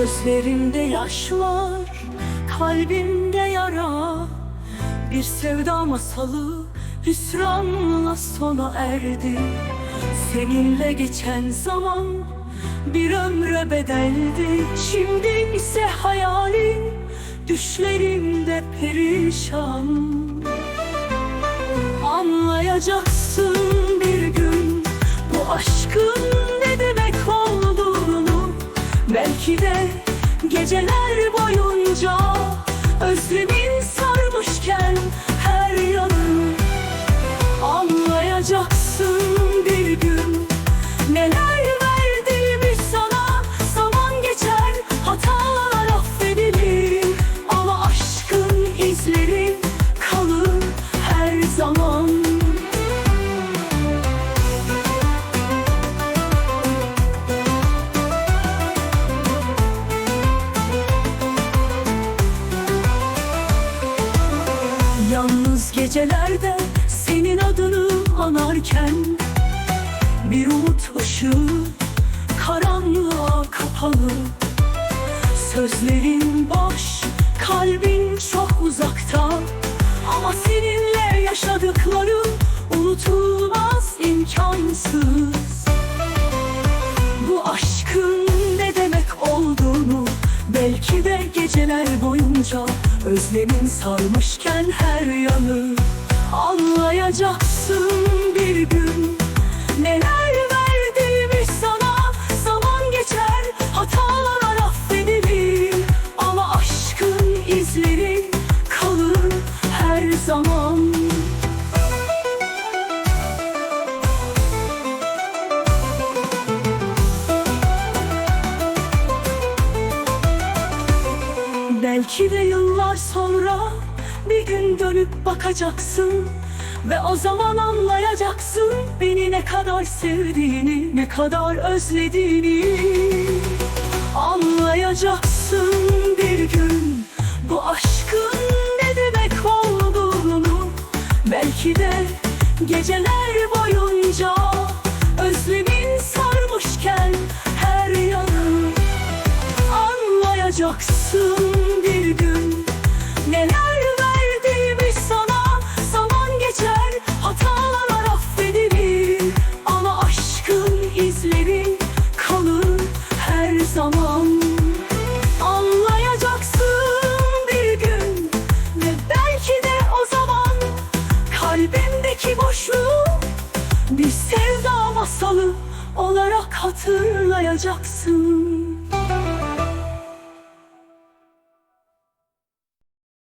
Gözlerimde yaş var, kalbimde yara. Bir sevda masalı hüsranla sona erdi. Seninle geçen zaman bir ömre bedeldi. Şimdi ise hayalin düşlerimde perişan. Anlayacaksın bir gün bu aşkın ne demek olduğunu. Belki de geceler boyunca Yalnız gecelerde senin adını anarken Bir umut ışığı karanlığa kapalı. Sözlerin boş, kalbin çok uzakta. Ama seninle yaşadıklarım unutulmaz, imkansız. Bu aşkın ne demek olduğunu Belki de geceler boyunca Özlemin sarmışken her yanı Anlayacaksın bir gün. Neler verdiğimi sana Zaman geçer hatalar affedilir. Ama aşkın izleri kalır her zaman Belki de yıllar sonra bir gün dönüp bakacaksın Ve o zaman anlayacaksın beni ne kadar sevdiğini, ne kadar özlediğini. Anlayacaksın bir gün bu aşkın ne demek olduğunu. Belki de geceler boyunca özlemin sarmışken her yanı Anlayacaksın Kalbimdeki boşluğu Bir sevda masalı olarak hatırlayacaksın